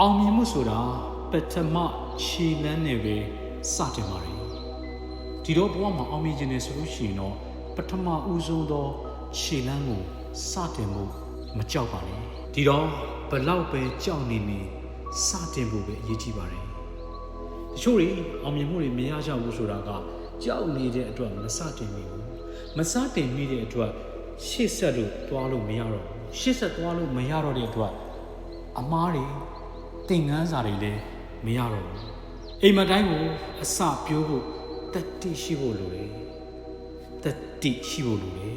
အောင်မြင်မှုဆိုတာပထမခြေလမ်းနဲ့ပဲစတင်ပါတယ်ဒီတော့ဘဝမှာအောင်မြင်ခြင်းနဲ့ဆိုလို့ရှိရင်တော့ပထမဦးဆုံးသောခြေလမ်းကိုစတင်ဖို့မကြောက်ပါနဲ့ဒီတော့ဘလောက်ပဲကြောက်နေနေစတင်ဖို့ပဲအရေးကြီးပါတယ်တချို့တွေအောင်မြင်မှုတွေမရကြဘူးဆိုတာကကြောက်နေတဲ့အတွက်မစတင်မိဘူးမစတင်မိတဲ့အတွက်ရှေ့ဆက်လို့သွားလို့မရတော့ဘူးရှေ့ဆက်သွားလို့မရတော့တဲ့အတွက်အမားတွေ သင်ငန်းစာတွေလည်းမရတော့ဘူးအိမ်မတိုင်းကိုအစပြိုးဖို့တတိရှိဖို့လိုတယ်တတိရှိဖို့လိုတယ်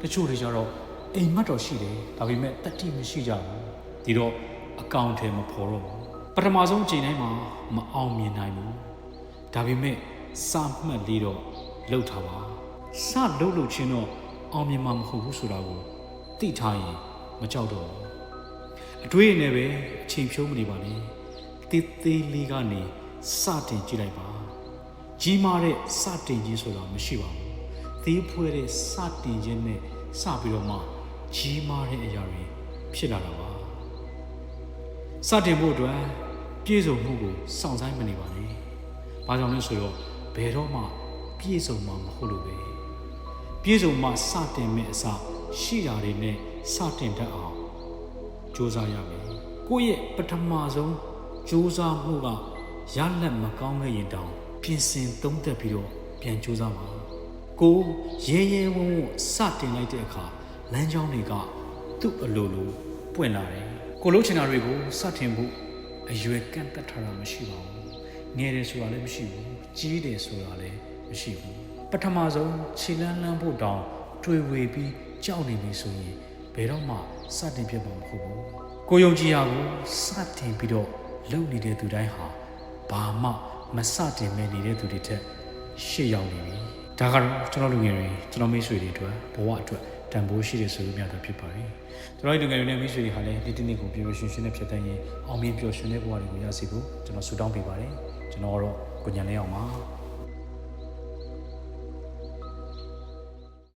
တချို့တွေကျတော့အိမ်မက်တော်ရှိတယ်ဒါပေမဲ့တတိမရှိကြဘူးဒီတော့အကောင့်ထဲမဖော်တော့ဘူးပထမဆုံးအချိန်တိုင်းမှာမအောင်မြင်နိုင်ဘူးဒါပေမဲ့စာမှတ်လေးတော့လှုပ်ထားပါစလှုပ်လှုပ်ချင်းတော့အောင်မြင်မှာမဟုတ်ဘူးဆိုတာကိုသိထားရင်မကြောက်တော့ဘူး အတွေးနဲ့ပဲအချိန်ဖြုံးမနေပါနဲ့တေးသေးလေးကနေစတင်ကြည့်လိုက်ပါကြီးမားတဲ့စတင်ခြင်းဆိုတာမရှိပါဘူးသေးဖွဲတဲ့စတင်ခြင်းနဲ့စပြီးတော့မှကြီးမားတဲ့အရာတွေဖြစ်လာတာပါစတင်ဖို့အတွက်ပြည့်စုံမှုကိုစောင့်ဆိုင်မနေပါနဲ့ဘာကြောင့်လဲဆိုတော့ဘယ်တော့မှပြည့်စုံမှာမဟုတ်လို့ပဲပြည့်စုံမှစတင်မဲ့အစရှိတာတွေနဲ့စတင်တတ်အောင် စူးစမ်းရမယ်ကိုယ့်ရဲ့ပထမဆုံးစူးစမ်းမှုကရလက်မကောင်းခဲ့ရင်တောင်ပြင်ဆင်သုံးသက်ပြီးတော့ပြန်စူးစမ်းပါကိုရဲရဲဝံ့ဝံ့စတင်လိုက်တဲ့အခါလမ်းကြောင်းတွေကသူ့အလိုလိုပွင့်လာတယ်ကိုလုံးချင်တာတွေကိုစတင်ဖို့အရွယ်ကန့်သက်ထားတာမရှိပါဘူးငယ်တယ်ဆိုတာလည်းမရှိဘူးကြီးတယ်ဆိုတာလည်းမရှိဘူးပထမဆုံးခြေလန်းလန်းဖို့တောင်တွေ့ဝေပြီးကြောက်နေပြီဆိုရင် ဘယ်တော့မှစတင်ဖြစ်မှာမဟုတ်ဘူးကိုယုံကြည်ရာကိုစတင်ပြီးတော့လုပ်နေတဲ့သူတိုင်းဟာဘာမှမစတင်မဲနေတဲ့သူတွေထက်ရှေ့ရောက်နေပြီဒါကတော့ကျွန်တော်လူငယ်တွေကျွန်တော်မိတ်ဆွေတွေအတွက်ဘဝအတွက်တန်ဖိုးရှိတဲ့ဆိုလို့များတာဖြစ်ပါတယ်ကျွန်တော်ဒီလူငယ်တွေနဲ့မိတ်ဆွေတွေဟာလည်းဒီတစ်နေ့ကိုပျော်ပျော်ရွှင်ရွှင်နဲ့ဖြစ်တဲ့ရင်အောင်မြင်ပျော်ရွှင်တဲ့ဘဝတွေကိုရရှိဖို့ကျွန်တော်ဆုတောင်းပေးပါတယ်ကျွန်တော်ကတော့ကိုညံလေးအောင်ပါ